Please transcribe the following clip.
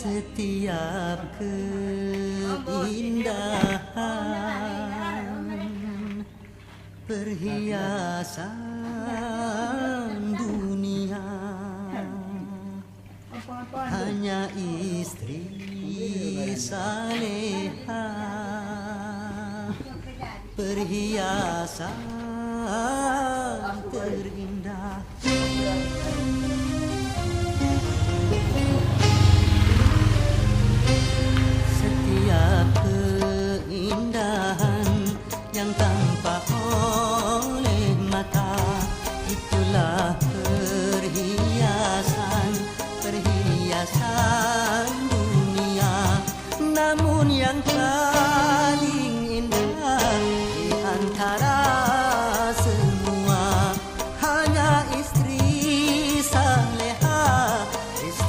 setiap keindahan perhiasan dunia. Hanya istri saleha perhiasan terindah nampak oleh mata Itulah perhiasan, perhiasan dunia. Namun yang paling indah di antara